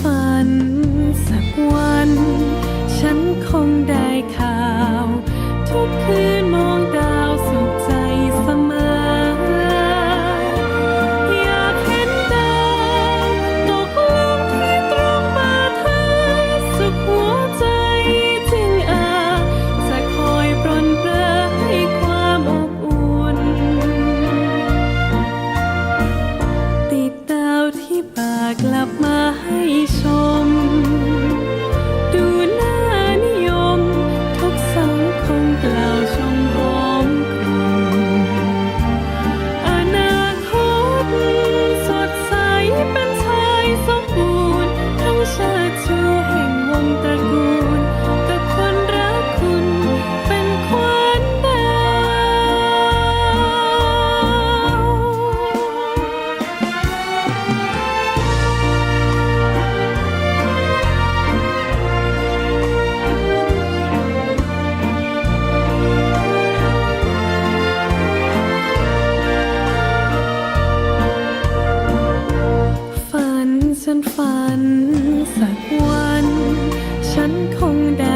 ฝัน สักวัน ฉันคงได้ข่าว ทุกคืน ฝัน สักวัน ฉันคงได้